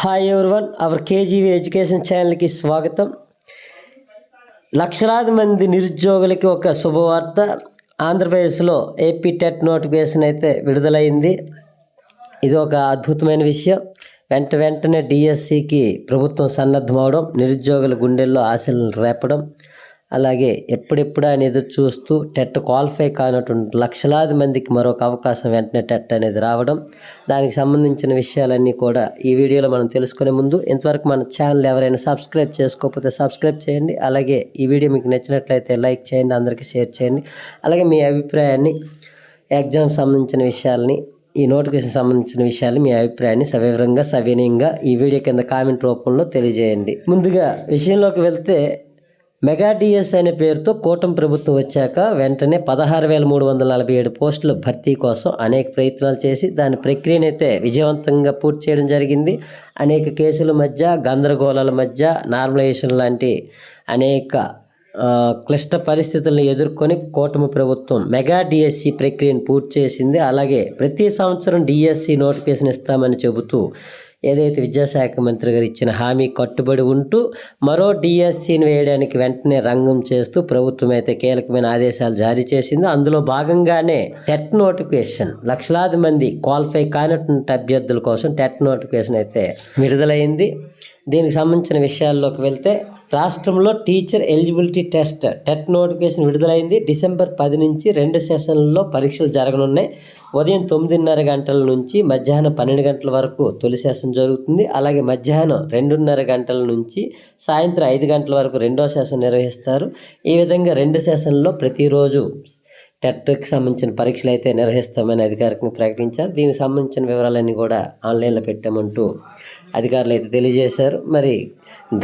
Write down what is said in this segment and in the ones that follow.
Hi everyone our KGV education ఛానల్కి స్వాగతం. లక్షలాది మంది నిరుద్యోగులకి ఒక శుభవార్త. ఆంధ్రప్రదేశ్లో ఏపీ టెట్ నోటిఫికేషన్ అయితే విడుదలైంది. ఇది ఒక అద్భుతమైన విషయం. వెంట వెంటనే డిఎస్సికి ప్రభుత్వం సన్నద్ధమవడం నిరుద్యోగుల గుండెల్లో ఆశలను రేపడం అలాగే ఎప్పుడెప్పుడు ఆయన ఎదురు చూస్తూ టెట్ క్వాలిఫై కానటువంటి లక్షలాది మందికి మరొక అవకాశం వెంటనే టెట్ అనేది రావడం. దానికి సంబంధించిన విషయాలన్నీ కూడా ఈ వీడియోలో మనం తెలుసుకునే ముందు ఇంతవరకు మన ఛానల్ ఎవరైనా సబ్స్క్రైబ్ చేసుకోకపోతే సబ్స్క్రైబ్ చేయండి. అలాగే ఈ వీడియో మీకు నచ్చినట్లయితే లైక్ చేయండి అందరికీ షేర్ చేయండి. అలాగే మీ అభిప్రాయాన్ని ఎగ్జామ్ సంబంధించిన విషయాల్ని ఈ నోటిఫికేషన్ సంబంధించిన విషయాలు మీ అభిప్రాయాన్ని సవివరంగా సవినయంగా ఈ వీడియో కింద కామెంట్ రూపంలో తెలియజేయండి. ముందుగా విషయంలోకి వెళ్తే మెగా డిఎస్ అనే పేరుతో కూటమి ప్రభుత్వం వచ్చాక వెంటనే పదహారు వేల మూడు వందల నలభై ఏడు పోస్టుల భర్తీ కోసం అనేక ప్రయత్నాలు చేసి దాని ప్రక్రియనైతే విజయవంతంగా పూర్తి చేయడం జరిగింది. అనేక కేసుల మధ్య గందరగోళాల మధ్య నార్మలైజేషన్ లాంటి అనేక క్లిష్ట పరిస్థితులను ఎదుర్కొని కూటమి ప్రభుత్వం మెగా డిఎస్సి ప్రక్రియను పూర్తి చేసింది. అలాగే ప్రతి సంవత్సరం డిఎస్సి నోటిఫికేషన్ ఇస్తామని చెబుతూ ఏదైతే విద్యాశాఖ మంత్రి గారు ఇచ్చిన హామీ కట్టుబడి ఉంటూ మరో డిఎస్సిని వేయడానికి వెంటనే రంగం చేస్తూ ప్రభుత్వం అయితే కీలకమైన ఆదేశాలు జారీ చేసింది. అందులో భాగంగానే టెట్ నోటిఫికేషన్. లక్షలాది మంది క్వాలిఫై కానటువంటి అభ్యర్థుల కోసం టెట్ నోటిఫికేషన్ అయితే విడుదలైంది. దీనికి సంబంధించిన విషయాల్లోకి వెళ్తే రాష్ట్రంలో teacher eligibility test TET notification విడుదలైంది. డిసెంబర్ పది నుంచి రెండు సెషన్లలో పరీక్షలు జరగనున్నాయి. ఉదయం తొమ్మిదిన్నర గంటల నుంచి మధ్యాహ్నం పన్నెండు గంటల వరకు తొలి సెషన్ జరుగుతుంది. అలాగే మధ్యాహ్నం రెండున్నర గంటల నుంచి సాయంత్రం ఐదు గంటల వరకు రెండో సెషన్ నిర్వహిస్తారు. ఈ విధంగా రెండు సెషన్లో ప్రతిరోజు టెట్కి సంబంధించిన పరీక్షలు అయితే నిర్వహిస్తామని అధికారికంగా ప్రకటించారు. దీనికి సంబంధించిన వివరాలన్నీ కూడా ఆన్లైన్లో పెట్టామంటూ అధికారులు అయితే తెలియజేశారు. మరి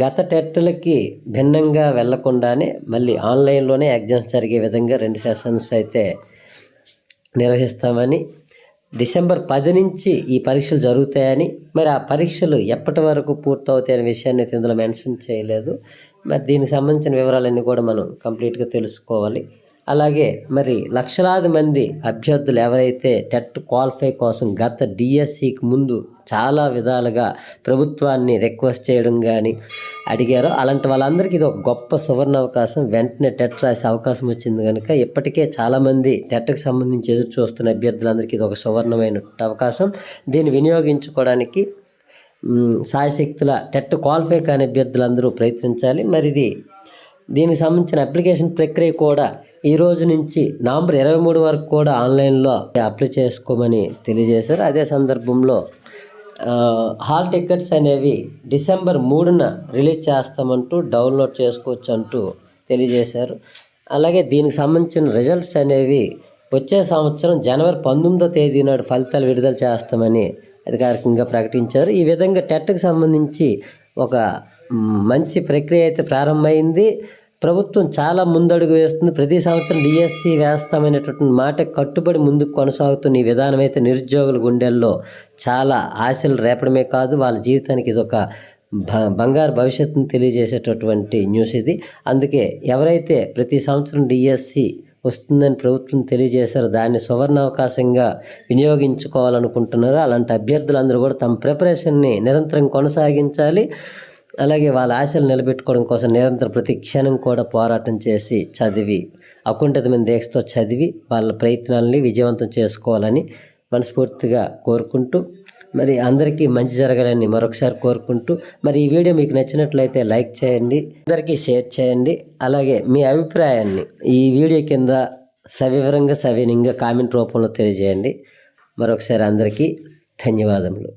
గత టెట్లకి భిన్నంగా వెళ్ళకుండానే మళ్ళీ ఆన్లైన్లోనే ఎగ్జామ్స్ జరిగే విధంగా రెండు సెషన్స్ అయితే నిర్వహిస్తామని డిసెంబర్ పది నుంచి ఈ పరీక్షలు జరుగుతాయని మరి ఆ పరీక్షలు ఎప్పటి వరకు పూర్తవుతాయి అనే విషయాన్ని అయితే ఇందులో మెన్షన్ చేయలేదు. మరి దీనికి సంబంధించిన వివరాలన్నీ కూడా మనం కంప్లీట్గా తెలుసుకోవాలి. అలాగే మరి లక్షలాది మంది అభ్యర్థులు ఎవరైతే టెట్ క్వాలిఫై కోసం గత డిఎస్సికి ముందు చాలా విధాలుగా ప్రభుత్వాన్ని రిక్వెస్ట్ చేయడం కానీ అడిగారో అలాంటి వాళ్ళందరికీ ఇది ఒక గొప్ప సువర్ణ అవకాశం. వెంటనే టెట్ రాసే అవకాశం వచ్చింది కనుక ఇప్పటికే చాలామంది టెట్కి సంబంధించి ఎదురు చూస్తున్న అభ్యర్థులందరికీ ఇది ఒక సువర్ణమైన అవకాశం. దీన్ని వినియోగించుకోవడానికి సాయశక్తుల టెట్ క్వాలిఫై కాని అభ్యర్థులందరూ ప్రయత్నించాలి. మరి ఇది దీనికి సంబంధించిన అప్లికేషన్ ప్రక్రియ కూడా ఈ రోజు నుంచి నవంబర్ ఇరవై మూడు వరకు కూడా ఆన్లైన్లో అప్లై చేసుకోమని తెలియజేశారు. అదే సందర్భంలో హాల్ టికెట్స్ అనేవి డిసెంబర్ మూడున రిలీజ్ చేస్తామంటూ డౌన్లోడ్ చేసుకోవచ్చు అంటూ తెలియజేశారు. అలాగే దీనికి సంబంధించిన రిజల్ట్స్ అనేవి వచ్చే సంవత్సరం జనవరి పంతొమ్మిదో తేదీ నాడు ఫలితాలు విడుదల చేస్తామని అధికారికంగా ప్రకటించారు. ఈ విధంగా టెట్కు సంబంధించి ఒక మంచి ప్రక్రియ అయితే ప్రారంభమైంది. ప్రభుత్వం చాలా ముందడుగు వేస్తుంది. ప్రతి సంవత్సరం డిఎస్సి వేస్తామనేటటువంటి మాట కట్టుబడి ముందుకు కొనసాగుతున్న ఈ విధానం అయితే నిరుద్యోగుల గుండెల్లో చాలా ఆశలు రేపడమే కాదు వాళ్ళ జీవితానికి ఇది ఒక బంగారు భవిష్యత్తును తెలియజేసేటటువంటి న్యూస్ ఇది. అందుకే ఎవరైతే ప్రతి సంవత్సరం డిఎస్సి వస్తుందని ప్రభుత్వం తెలియజేశారు దాన్ని సువర్ణ అవకాశంగా వినియోగించుకోవాలనుకుంటున్నారో అలాంటి అభ్యర్థులందరూ కూడా తమ ప్రిపరేషన్ని నిరంతరం కొనసాగించాలి. అలాగే వాళ్ళ ఆశలు నిలబెట్టుకోవడం కోసం నిరంతర ప్రతి క్షణం కూడా పోరాటం చేసి చదివి అకుంఠితమైన దీక్షతో చదివి వాళ్ళ ప్రయత్నాలని విజయవంతం చేసుకోవాలని మనస్ఫూర్తిగా కోరుకుంటూ మరి అందరికీ మంచి జరగాలని మరొకసారి కోరుకుంటూ మరి ఈ వీడియో మీకు నచ్చినట్లయితే లైక్ చేయండి అందరికీ షేర్ చేయండి అలాగే మీ అభిప్రాయాన్ని ఈ వీడియో కింద సవివరంగా సవినీయంగా కామెంట్ రూపంలో తెలియజేయండి. మరొకసారి అందరికీ ధన్యవాదములు.